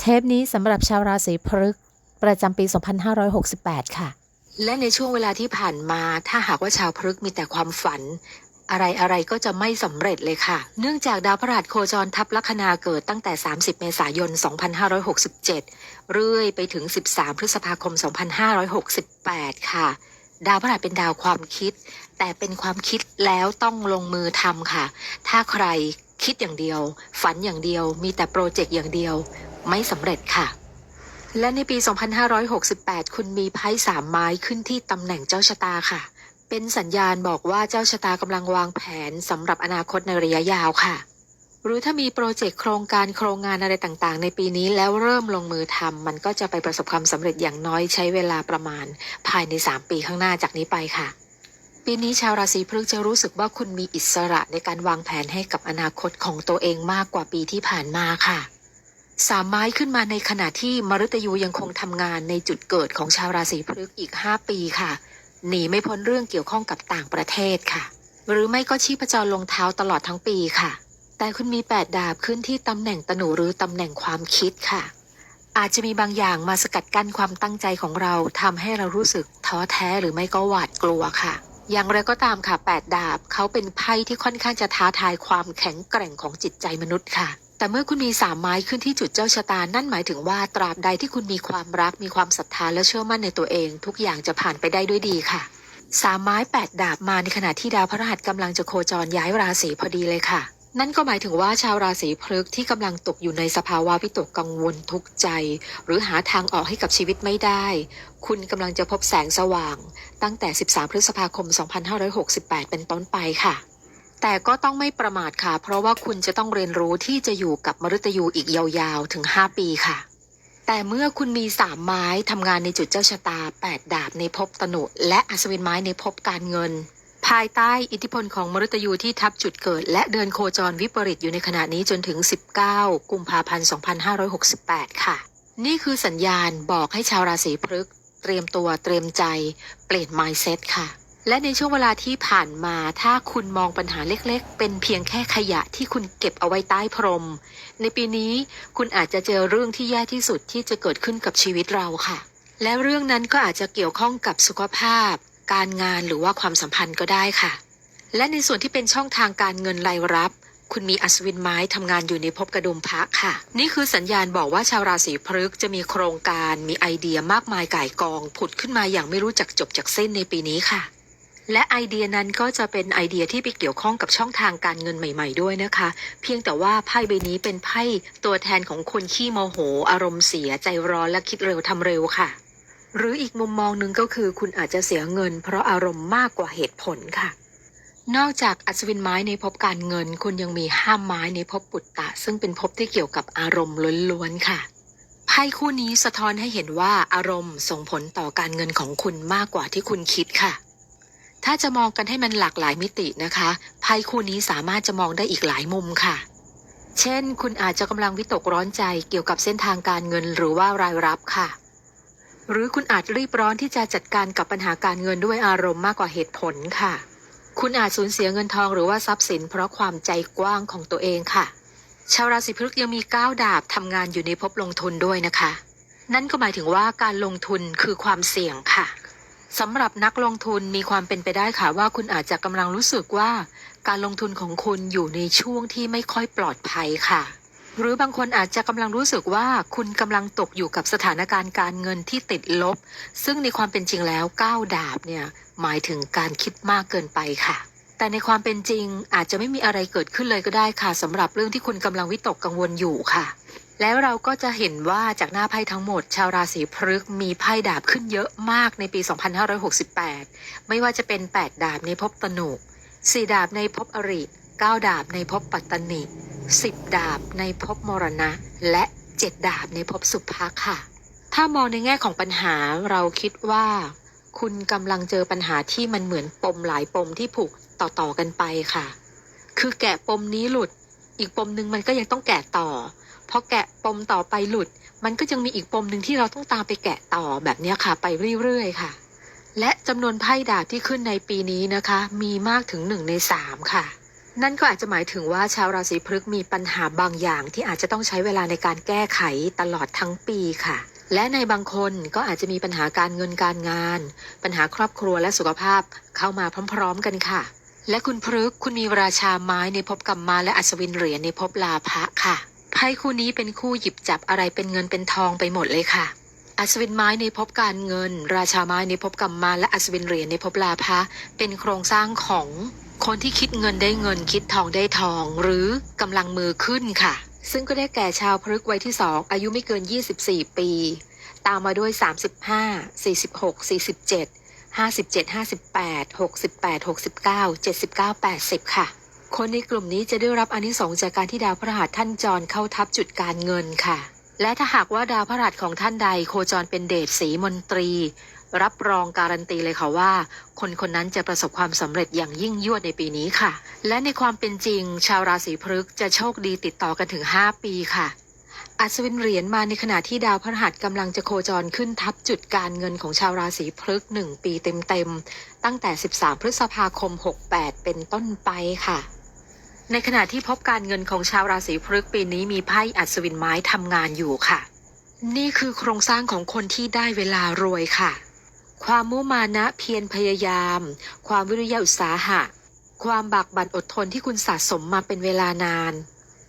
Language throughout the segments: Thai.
เทปนี้สำหรับชาวราศีพฤกษ์ประจำปี 2568 ค่ะ และในช่วงเวลาที่ผ่านมาถ้าหากว่าชาวพฤกษ์มีแต่ความฝัน อะไรอะไรก็จะไม่สำเร็จเลยค่ะ เนื่องจากดาวพฤหัสโคจรทับลัคนาเกิดตั้งแต่ 30 เมษายน 2567 เรื่อยไปถึง 13 พฤษภาคม 2568 ค่ะ ดาวพฤหัสเป็นดาวความคิด แต่เป็นความคิดแล้วต้องลงมือทำค่ะ ถ้าใครคิดอย่างเดียว ฝันอย่างเดียว มีแต่โปรเจกต์อย่างเดียว ไม่สำเร็จค่ะ และในปี 2568 คุณมีไพ่สามไม้ขึ้นที่ตำแหน่งเจ้าชะตาค่ะ เป็นสัญญาณบอกว่าเจ้าชะตากำลังวางแผนสำหรับอนาคตในระยะยาวค่ะ หรือถ้ามีโปรเจกต์โครงการโครงงานอะไรต่างๆ ในปีนี้แล้วเริ่มลงมือทำมันก็จะไปประสบความสำเร็จอย่างน้อยใช้เวลาประมาณ ภายใน 3 ปีข้างหน้าจากนี้ไปค่ะปีนี้ชาวราศีพฤกษ์จะรู้สึกว่าคุณมีอิสระในการวางแผนให้กับอนาคตของตัวเองมากกว่าปีที่ผ่านมาค่ะ สามไม้ขึ้นมาในขณะที่มฤตยูยังคงทำงานในจุดเกิดของชาวราศีพฤกษ์อีก 5 ปีค่ะ หนีไม่พ้นเรื่องเกี่ยวข้องกับต่างประเทศค่ะ หรือไม่ก็ชีพจรลงเท้าตลอดทั้งปีค่ะ แต่คุณมี 8 ดาบขึ้นที่ตำแหน่งตนูหรือตำแหน่งความคิดค่ะ อาจจะมีบางอย่างมาสกัดกั้นความตั้งใจของเราทำให้เรารู้สึกท้อแท้หรือไม่ก็หวาดกลัวค่ะอย่างไรก็ตามค่ะ 8 ดาบ เขาเป็นไพ่ที่ค่อนข้างจะท้าทายความแข็งแกร่งของจิตใจมนุษย์ค่ะ แต่เมื่อคุณมีสามไม้ขึ้นที่จุดเจ้าชะตา นั่นหมายถึงว่าตราบใดที่คุณมีความรัก มีความศรัทธาและเชื่อมั่นในตัวเอง ทุกอย่างจะผ่านไปได้ด้วยดีค่ะ สามไม้แปดดาบมาในขณะที่ดาวพฤหัสกำลังจะโคจรย้ายราศีพอดีเลยค่ะ นั่นก็หมายถึงว่าชาวราศีพฤกษ์ที่กำลังตกอยู่ในสภาวะวิตกกังวลทุกข์ใจ หรือหาทางออกให้กับชีวิตไม่ได้ คุณกำลังจะพบแสงสว่าง ตั้งแต่ 13 พฤษภาคม 2568 เป็นต้นไปค่ะ แต่ก็ต้องไม่ประมาทค่ะ เพราะว่าคุณจะต้องเรียนรู้ที่จะอยู่กับมฤตยูอีกยาวๆ ถึง 5 ปีค่ะ แต่เมื่อคุณมีสามไม้ทำงานในจุดเจ้าชะตา 8 ดาบในภพตนุ และอัศวินไม้ในภพการเงิน ภายใต้อิทธิพลของมฤตยูที่ทับจุดเกิด และเดินโคจรวิปริตอยู่ในขณะนี้จนถึง 19 กุมภาพันธ์ 2568 ค่ะ นี่คือสัญญาณบอกให้ชาวราศีพฤกษ์เตรียมตัวเตรียมใจ เปลี่ยน mindset ค่ะ และในช่วงเวลาที่ผ่านมาถ้าคุณมองปัญหาเล็กๆ เป็นเพียงแค่ขยะที่คุณเก็บเอาไว้ใต้พรม ในปีนี้คุณอาจจะเจอเรื่องที่แย่ที่สุดที่จะเกิดขึ้นกับชีวิตเราค่ะ และเรื่องนั้นก็อาจจะเกี่ยวข้องกับสุขภาพ การงานหรือว่าความสัมพันธ์ก็ได้ค่ะ และในส่วนที่เป็นช่องทางการเงินรายรับ คุณมีอัศวินไม้ทำงานอยู่ในภพกระดุมพระค่ะ นี่คือสัญญาณบอกว่าชาวราศีพฤกษ์จะมีโครงการมีไอเดียมากมายก่ายกอง ผุดขึ้นมาอย่างไม่รู้จักจบจากเส้นในปีนี้ค่ะ และไอเดียนั้นก็จะเป็นไอเดียที่ไปเกี่ยวข้องกับช่องทางการเงินใหม่ ๆ ด้วยนะคะ เพียงแต่ว่าไพ่ใบนี้เป็นไพ่ตัวแทนของคนขี้โมโห อารมณ์เสียใจร้อนและคิดเร็วทำเร็วค่ะ หรืออีกมุมมองหนึ่งก็คือคุณอาจจะเสียเงิน เพราะอารมณ์มากกว่าเหตุผลค่ะ นอกจากอัศวินไม้ในภพการเงิน คุณยังมีห้ามไม้ในภพปุตตะ ซึ่งเป็นภพที่เกี่ยวกับอารมณ์ล้วนๆค่ะไพ่คู่นี้สะท้อนให้เห็นว่าอารมณ์ส่งผลต่อการเงินของคุณมากกว่าที่คุณคิดค่ะ ถ้าจะมองกันให้มันหลากหลายมิตินะคะไพ่คู่นี้สามารถจะมองได้อีกหลายมุมค่ะ เช่น คุณอาจจะกำลังวิตกร้อนใจเกี่ยวกับเส้นทางการเงินหรือว่ารายรับค่ะ หรือคุณอาจรีบร้อนที่จะจัดการกับปัญหาการเงินด้วยอารมณ์มากกว่าเหตุผลค่ะ คุณอาจสูญเสียเงินทองหรือว่าทรัพย์สิน เพราะความใจกว้างของตัวเองค่ะ ชาวราศีพฤกษ์ยังมีก้าวดาบทำงานอยู่ในภพลงทุนด้วยนะคะ นั่นก็หมายถึงว่าการลงทุนคือความเสี่ยงค่ะ สำหรับนักลงทุนมีความเป็นไปได้ค่ะว่าคุณอาจจะกำลังรู้สึกว่าการลงทุนของคุณอยู่ในช่วงที่ไม่ค่อยปลอดภัยค่ะ หรือบางคนอาจจะกำลังรู้สึกว่าคุณกำลังตกอยู่กับสถานการณ์การเงินที่ติดลบ ซึ่งในความเป็นจริงแล้วก้าวดาบเนี่ยหมายถึงการคิดมากเกินไปค่ะ แต่ในความเป็นจริงอาจจะไม่มีอะไรเกิดขึ้นเลยก็ได้ค่ะสำหรับเรื่องที่คุณกำลังวิตกกังวลอยู่ค่ะ แล้วเราก็จะเห็นว่าจากหน้าไพ่ทั้งหมด ชาวราศีพฤกษ์มีไพ่ดาบขึ้นเยอะมากในปี 2568 ไม่ว่าจะเป็น 8 ดาบในภพตนุ4ดาบในภพอริ 9 ดาบในภพปัตตนิ10 ดาบในภพมรณะ และ 7 ดาบในภพสุภะค่ะ ถ้ามองในแง่ของปัญหาเราคิดว่า คุณกำลังเจอปัญหาที่มันเหมือนปมหลายปมที่ผูกต่อๆกันไปค่ะ คือแกะปมนี้หลุด อีกปมหนึ่งมันก็ยังต้องแกะต่อ พอแกะปมต่อไปหลุด มันก็ยังมีอีกปมหนึ่งที่เราต้องตามไปแกะต่อแบบนี้ค่ะ ไปเรื่อยๆ ค่ะ และจำนวนไพ่ดาบที่ขึ้นในปีนี้นะคะ มีมากถึงหนึ่งในสามค่ะ นั่นก็อาจจะหมายถึงว่าชาวราศีพฤกษภมีปัญหาบางอย่างที่อาจจะต้องใช้เวลาในการแก้ไขตลอดทั้งปีค่ะและในบางคนก็อาจจะมีปัญหาการเงินการงาน ปัญหาครอบครัวและสุขภาพเข้ามาพร้อมๆกันค่ะ และคุณพฤกษ์คุณมีราชาไม้ในภพกรรมมาและอัศวินเหรียญในภพลาภะค่ะ ไพ่คู่นี้เป็นคู่หยิบจับอะไรเป็นเงินเป็นทองไปหมดเลยค่ะ อัศวินไม้ในภพการเงิน ราชาไม้ในภพกรรมมาและอัศวินเหรียญในภพลาภะเป็นโครงสร้างของคนที่คิดเงินได้เงินคิดทองได้ทอง หรือกำลังมือขึ้นค่ะ ซึ่งก็ได้แก่ชาวพฤกษ์วัยที่สองอายุไม่เกิน 24 ปี ตามมาด้วย 35 46 47 57 58 68 69 79 80 ค่ะ คนในกลุ่มนี้จะได้รับอานิสงส์จากการที่ดาวพฤหัสท่านจรเข้าทับจุดการเงินค่ะ และถ้าหากว่าดาวพฤหัสของท่านใดโคจรเป็นเดชสีมนตรี รับรองการันตีเลยค่ะว่า คนคนนั้นจะประสบความสำเร็จอย่างยิ่งยวดในปีนี้ค่ะ และในความเป็นจริง ชาวราศีพฤกษภจะโชคดีติดต่อกันถึง 5 ปีค่ะอัศวินเหรียญมาในขณะที่ดาวพฤหัสกำลังจะโคจรขึ้นทับจุดการเงินของชาวราศีพฤกษภหนึ่งปีเต็มๆ ตั้งแต่ 13 พฤษภาคม 68 เป็นต้นไปค่ะ ในขณะที่พบการเงินของชาวราศีพฤษภปีนี้มีไพ่อัศวินไม้ทำงานอยู่ค่ะ นี่คือโครงสร้างของคนที่ได้เวลารวยค่ะ ความมุมานะเพียรพยายาม ความวิริยะอุตสาหะ ความบากบั่นอดทนที่คุณสะสมมาเป็นเวลานาน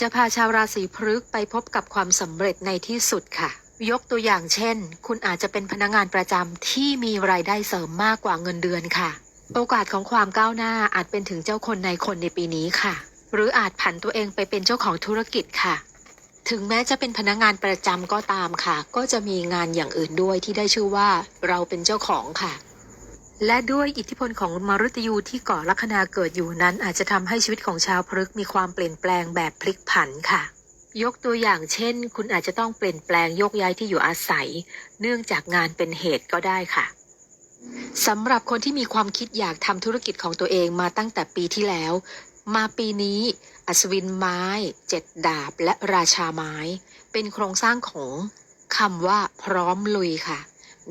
จะพาชาวราศีพฤษภไปพบกับความสำเร็จในที่สุดค่ะ ยกตัวอย่างเช่น คุณอาจจะเป็นพนักงานประจำที่มีรายได้เสริมมากกว่าเงินเดือนค่ะ โอกาสของความก้าวหน้าอาจเป็นถึงเจ้าคนในคนในปีนี้ค่ะ หรืออาจผันตัวเองไปเป็นเจ้าของธุรกิจค่ะ ถึงแม้จะเป็นพนักงานประจำก็ตามค่ะ ก็จะมีงานอย่างอื่นด้วยที่ได้ชื่อว่าเราเป็นเจ้าของค่ะ และด้วยอิทธิพลของมฤตยูที่ก่อลัคนาเกิดอยู่นั้น อาจจะทำให้ชีวิตของชาวพฤกษ์มีความเปลี่ยนแปลงแบบพลิกผันค่ะยกตัวอย่างเช่น คุณอาจจะต้องเปลี่ยนแปลงยกย้ายที่อยู่อาศัย เนื่องจากงานเป็นเหตุก็ได้ค่ะสำหรับคนที่มีความคิดอยากทำธุรกิจของตัวเองมาตั้งแต่ปีที่แล้ว มาปีนี้ อัศวินไม้เจ็ดดาบและราชาไม้ เป็นโครงสร้างของคำว่าพร้อมลุยค่ะ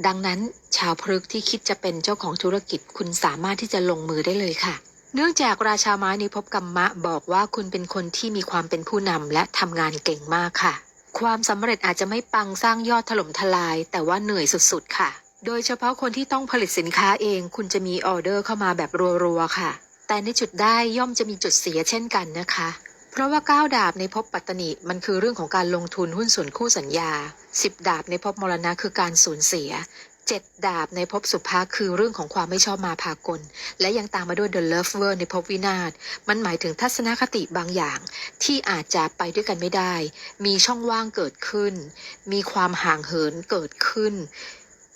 ดังนั้นชาวพฤกษ์ที่คิดจะเป็นเจ้าของธุรกิจคุณสามารถที่จะลงมือได้เลยค่ะ เนื่องจากราชาไม้ในภพกรรมะบอกว่าคุณเป็นคนที่มีความเป็นผู้นำและทำงานเก่งมากค่ะ ความสำเร็จอาจจะไม่ปังสร้างยอดถล่มทลาย แต่ว่าเหนื่อยสุดๆค่ะ โดยเฉพาะคนที่ต้องผลิตสินค้าเอง คุณจะมีออเดอร์เข้ามาแบบรัวๆค่ะ แต่ในจุดได้ย่อมจะมีจุดเสียเช่นกันนะคะ เพราะว่าก้าดาบในภพปัตตนิมันคือเรื่องของการลงทุนหุ้นส่วนคู่สัญญาสิบดาบในภพมรณะคือการสูญเสียเจ็ดดาบในภพสุภาคือเรื่องของความไม่ชอบมาพากล และยังตามมาด้วย The Lover ในภพวินาศ มันหมายถึงทัศนคติบางอย่าง ที่อาจจะไปด้วยกันไม่ได้ มีช่องว่างเกิดขึ้น มีความห่างเหินเกิดขึ้น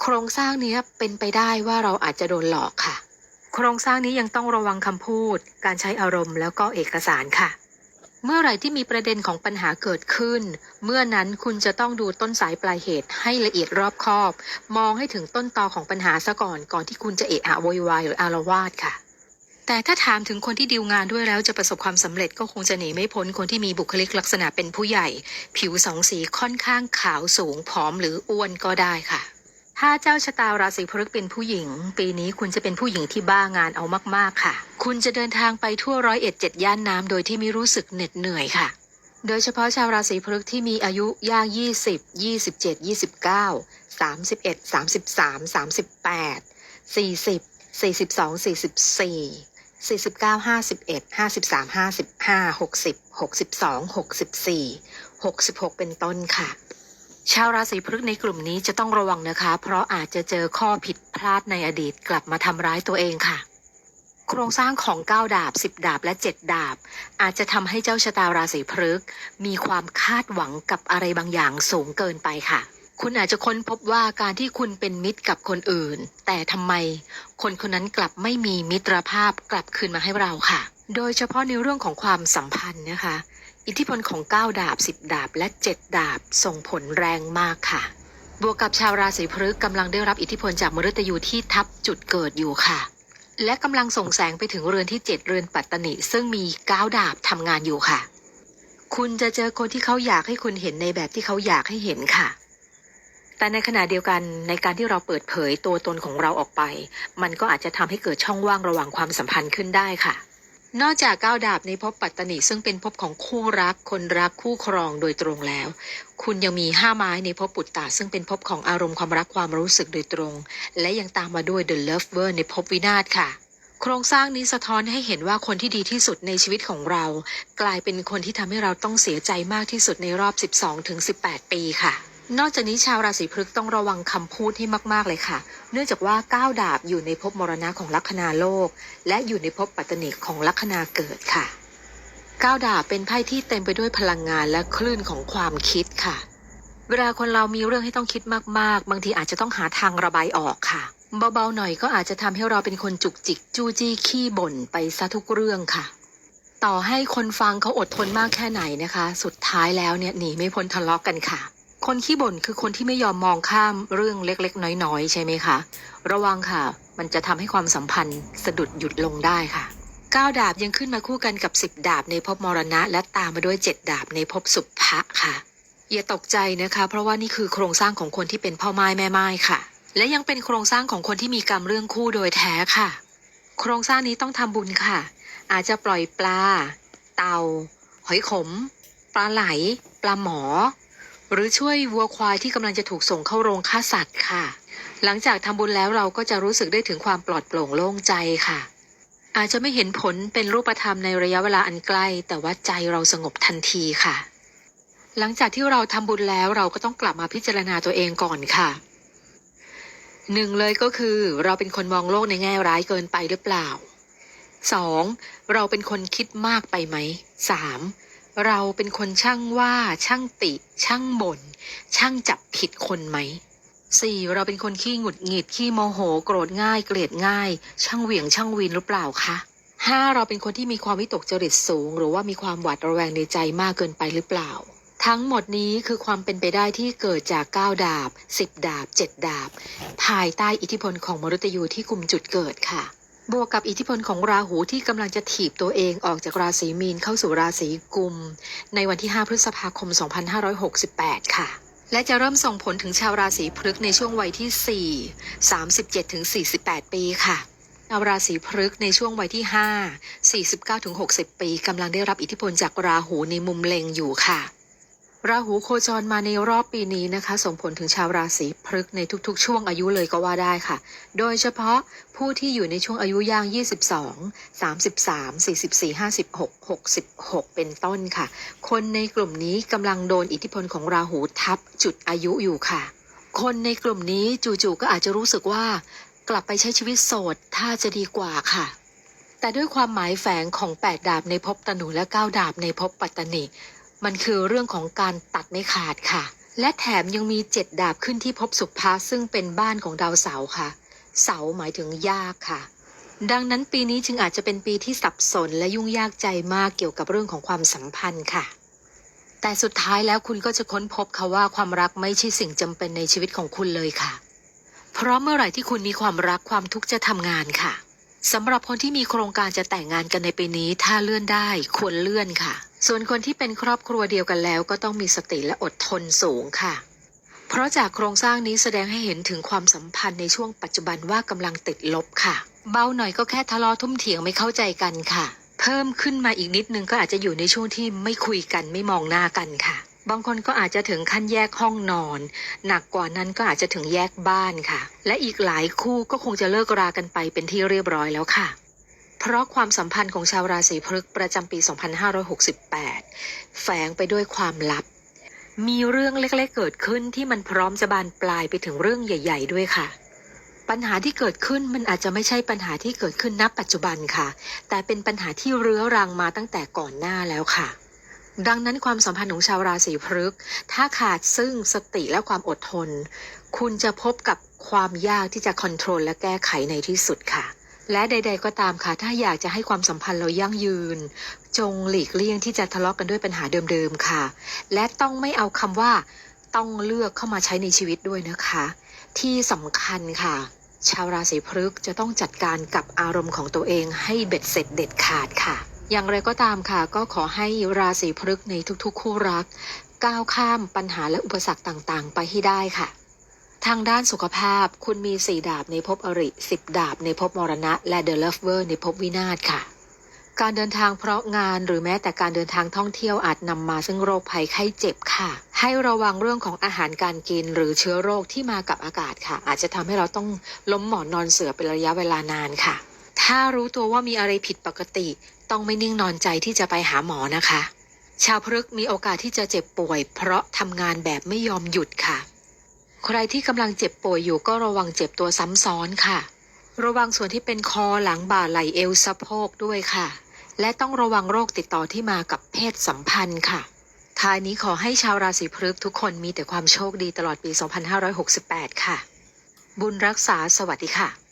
โครงสร้างเนี้เป็นไปได้ว่าเราอาจจะโดนหลอกค่ะ โครงสร้างนี้ยังต้องระวังคำพูด การใช้อารมณ์แล้วก็เอกสารค่ะ เมื่อไหร่ที่มีประเด็นของปัญหาเกิดขึ้น เมื่อนั้นคุณจะต้องดูต้นสายปลายเหตุให้ละเอียดรอบคอบ มองให้ถึงต้นตอของปัญหาซะก่อนก่อนที่คุณจะเอะอะโวยวายหรืออารวาสค่ะ แต่ถ้าถามถึงคนที่ดีลงานด้วยแล้วจะประสบความสำเร็จก็คงจะหนีไม่พ้นคนที่มีบุคลิกลักษณะเป็นผู้ใหญ่ ผิวสองสีค่อนข้างขาวสูงผอมหรืออ้วนก็ได้ค่ะ ถ้าเจ้าชะตาราศีพฤษภเป็นผู้หญิง ปีนี้คุณจะเป็นผู้หญิงที่บ้างานเอามากๆค่ะ คุณจะเดินทางไปทั่วร้อยเอ็ดเจ็ดย่านน้ำโดยที่ไม่รู้สึกเหน็ดเหนื่อยค่ะ โดยเฉพาะชาวราศีพฤษภที่มีอายุย่าง20 27 29 31 33 38 40 42 44 49 51 53 55 60 62 64 66 เป็นต้นค่ะ ชาวราศีพฤกษภในกลุ่มนี้จะต้องระวังนะคะ เพราะอาจจะเจอข้อผิดพลาดในอดีตกลับมาทำร้ายตัวเองค่ะ โครงสร้างของก้าดาบสิบดาบและเจ็ดดาบ อาจจะทำให้เจ้าชะตาราศีพฤกษภมีความคาดหวังกับอะไรบางอย่างสูงเกินไปค่ะ คุณอาจจะค้นพบว่าการที่คุณเป็นมิตรกับคนอื่น แต่ทำไม คนคนนั้นกลับไม่มีมิตรภาพกลับคืนมาให้เราค่ะ โดยเฉพาะในเรื่องของความสัมพันธ์นะคะ อิทธิพลของ 9 ดาบ 10 ดาบ และ 7 ดาบ ส่งผลแรงมากค่ะ บวกกับชาวราศีพฤษภกำลังได้รับอิทธิพลจากมฤตยูที่ทับจุดเกิดอยู่ค่ะ และกำลังส่งแสงไปถึงเรือนที่ 7 เรือนปัตตนิซึ่งมี 9 ดาบทำงานอยู่ค่ะ คุณจะเจอคนที่เขาอยากให้คุณเห็นในแบบที่เขาอยากให้เห็นค่ะแต่ในขณะเดียวกันในการที่เราเปิดเผยตัวตนของเราออกไป มันก็อาจจะทำให้เกิดช่องว่างระหว่างความสัมพันธ์ขึ้นได้ค่ะ นอกจากก้าวดาบในภพปัตตนิซึ่งเป็นภพของคู่รักคนรักคู่ครองโดยตรงแล้ว คุณยังมีห้าไม้ในภพปุตตะซึ่งเป็นภพของอารมณ์ความรักความรู้สึกโดยตรง และยังตามมาด้วย The Lover ในภพวินาศค่ะ โครงสร้างนี้สะท้อนให้เห็นว่าคนที่ดีที่สุดในชีวิตของเรา กลายเป็นคนที่ทำให้เราต้องเสียใจมากที่สุดในรอบ 12-18 ปีค่ะ นอกจากนี้ชาวราศีพฤกษภต้องระวังคำพูดให้มาก ๆ เลยค่ะ เนื่องจากว่าก้าวดาบอยู่ในภพมรณะของลัคนาโลก และอยู่ในภพปัตตนิของลัคนาเกิดค่ะ ก้าวดาบเป็นไพ่ที่เต็มไปด้วยพลังงานและคลื่นของความคิดค่ะ เวลาคนเรามีเรื่องให้ต้องคิดมาก ๆ บางทีอาจจะต้องหาทางระบายออกค่ะ เบา ๆ หน่อยก็อาจจะทำให้เราเป็นคนจุกจิกจู้จี้ขี้บ่นไปซะทุกเรื่องค่ะต่อให้คนฟังเขาอดทนมากแค่ไหนนะคะ สุดท้ายแล้วเนี่ยหนีไม่พ้นทะเลาะกันค่ะ คนขี้บ่นคือคนที่ไม่ยอมมองข้ามเรื่องเล็กๆ น้อยๆ ใช่ไหมคะ ระวังค่ะ มันจะทำให้ความสัมพันธ์สะดุดหยุดลงได้ค่ะก้าดาบยังขึ้นมาคู่กันกับสิบดาบในภพมรณะ และตามมาด้วยเจ็ดดาบในภพสุภะค่ะ อย่าตกใจนะคะ เพราะว่านี่คือโครงสร้างของคนที่เป็นพ่อไม้แม่ไม้ค่ะ และยังเป็นโครงสร้างของคนที่มีกรรมเรื่องคู่โดยแท้ค่ะ โครงสร้างนี้ต้องทำบุญค่ะ อาจจะปล่อยปลา เต่าหอยขม ปลาไหล ปลาหมอ หรือช่วยวัวควายที่กำลังจะถูกส่งเข้าโรงฆ่าสัตว์ค่ะ หลังจากทำบุญแล้วเราก็จะรู้สึกได้ถึงความปลอดโปร่งโล่งใจค่ะ อาจจะไม่เห็นผลเป็นรูปธรรมในระยะเวลาอันใกล้ แต่ว่าใจเราสงบทันทีค่ะ หลังจากที่เราทำบุญแล้วเราก็ต้องกลับมาพิจารณาตัวเองก่อนค่ะหนึ่งเลยก็คือเราเป็นคนมองโลกในแง่ร้ายเกินไปหรือเปล่าสองเราเป็นคนคิดมากไปไหมสาม เราเป็นคนช่างว่าช่างติ ช่างบน่น ช่างจับผิดคนไหมสี่เราเป็นคนขี้หงุดหงิดขี้โมโห โกรธง่าย เกลียดง่าย ช่างเหวี่ยงช่างวินหรือเปล่าคะห้าเราเป็นคนที่มีความวิตกจริตสูง หรือว่ามีความหวาดระแวงในใจมากเกินไปหรือเปล่า ทั้งหมดนี้คือความเป็นไปได้ที่เกิดจากก้าดาบสิบดาบเจ็ดดาบ ภายใต้อิทธิพลของมฤตยูที่กลุ่มจุดเกิดค่ะ บวกกับอิทธิพลของราหูที่กำลังจะถีบตัวเองออกจากราศีมีนเข้าสู่ราศีกุม ในวันที่ 5 พฤษภาคม 2568 ค่ะ และจะเริ่มส่งผลถึงชาวราศีพฤกษ์ในช่วงวัยที่ 4 37ถึง48 ปีค่ะชาวราศีพฤกษ์ในช่วงวัยที่ 5 49ถึง60 ปีกำลังได้รับอิทธิพลจากราหูในมุมเล็งอยู่ค่ะ ราหูโคจรมาในรอบปีนี้นะคะ ส่งผลถึงชาวราศีพฤกษ์ในทุกๆ ช่วงอายุเลยก็ว่าได้ค่ะ โดยเฉพาะผู้ที่อยู่ในช่วงอายุย่าง 22 33 44 56 66 เป็นต้นค่ะ คนในกลุ่มนี้กำลังโดนอิทธิพลของราหูทับจุดอายุอยู่ค่ะ คนในกลุ่มนี้จู่ๆก็อาจจะรู้สึกว่า กลับไปใช้ชีวิตโสดถ้าจะดีกว่าค่ะแต่ด้วยความหมายแฝงของ 8 ดาบในภพตนูและ 9 ดาบในภพปัตตนิ มันคือเรื่องของการตัดไม่ขาดค่ะ และแถมยังมีเจ็ดดาบขึ้นที่ภพสุภาซึ่งเป็นบ้านของดาวเสาค่ะ เสาหมายถึงยากค่ะ ดังนั้นปีนี้จึงอาจจะเป็นปีที่สับสนและยุ่งยากใจมากเกี่ยวกับเรื่องของความสัมพันธ์ค่ะ แต่สุดท้ายแล้วคุณก็จะค้นพบค่ะว่าความรักไม่ใช่สิ่งจำเป็นในชีวิตของคุณเลยค่ะ เพราะเมื่อไหร่ที่คุณมีความรักความทุกข์จะทำงานค่ะสำหรับคนที่มีโครงการจะแต่งงานกันในปีนี้ถ้าเลื่อนได้ควรเลื่อนค่ะ ส่วนคนที่เป็นครอบครัวเดียวกันแล้วก็ต้องมีสติและอดทนสูงค่ะ เพราะจากโครงสร้างนี้แสดงให้เห็นถึงความสัมพันธ์ในช่วงปัจจุบันว่ากำลังติดลบค่ะ เบาหน่อยก็แค่ทะเลาะทุ่มเถียงไม่เข้าใจกันค่ะ เพิ่มขึ้นมาอีกนิดนึงก็อาจจะอยู่ในช่วงที่ไม่คุยกันไม่มองหน้ากันค่ะ บางคนก็อาจจะถึงขั้นแยกห้องนอน หนักกว่านั้นก็อาจจะถึงแยกบ้านค่ะ และอีกหลายคู่ก็คงจะเลิกรากันไปเป็นที่เรียบร้อยแล้วค่ะ เพราะความสัมพันธ์ของชาวราศีพฤกษภประจำปี 2568 แฝงไปด้วยความลับ มีเรื่องเล็กๆ เกิดขึ้นที่มันพร้อมจะบานปลายไปถึงเรื่องใหญ่ ๆ ด้วยค่ะ ปัญหาที่เกิดขึ้นมันอาจจะไม่ใช่ปัญหาที่เกิดขึ้นณปัจจุบันค่ะ แต่เป็นปัญหาที่เรื้อรังมาตั้งแต่ก่อนหน้าแล้วค่ะดังนั้นความสัมพันธ์ของชาวราศีพฤกษภถ้าขาดซึ่งสติและความอดทน คุณจะพบกับความยากที่จะคอนโทรลและแก้ไขในที่สุดค่ะ และใด ๆ ก็ตามค่ะ ถ้าอยากจะให้ความสัมพันธ์เรายั่งยืน จงหลีกเลี่ยงที่จะทะเลาะกันด้วยปัญหาเดิมๆค่ะ และต้องไม่เอาคำว่า ต้องเลือกเข้ามาใช้ในชีวิตด้วยนะคะ ที่สำคัญค่ะชาวราศีพฤษภจะต้องจัดการกับอารมณ์ของตัวเองให้เบ็ดเสร็จเด็ดขาดค่ะ อย่างไรก็ตามค่ะ ก็ขอให้ราศีพฤษภในทุกๆ คู่รัก ก้าวข้ามปัญหาและอุปสรรคต่างๆ ไปให้ได้ค่ะ ทางด้านสุขภาพคุณมีสี่ดาบในภพอริสิบดาบในภพมรณะ และเดอะเลฟเวอร์ในภพวินาศค่ะ การเดินทางเพราะงานหรือแม้แต่การเดินทางท่องเที่ยวอาจนำมาซึ่งโรคภัยไข้เจ็บค่ะ ให้ระวังเรื่องของอาหารการกินหรือเชื้อโรคที่มากับอากาศค่ะ อาจจะทำให้เราต้องล้มหมอนนอนเสือเป็นระยะเวลานานค่ะ ถ้ารู้ตัวว่ามีอะไรผิดปกติ ต้องไม่นิ่งนอนใจที่จะไปหาหมอนะคะ ชาวพฤกษ์มีโอกาสที่จะเจ็บป่วย เพราะทำงานแบบไม่ยอมหยุดค่ะ ใครที่กำลังเจ็บป่วยอยู่ก็ระวังเจ็บตัวซ้ำซ้อนค่ะ ระวังส่วนที่เป็นคอหลังบ่าไหล่เอวสะโพกด้วยค่ะ และต้องระวังโรคติดต่อที่มากับเพศสัมพันธ์ค่ะท้ายนี้ขอให้ชาวราศีพฤกษ์ทุกคนมีแต่ความโชคดีตลอดปี 2568 ค่ะ บุญรักษาสวัสดีค่ะ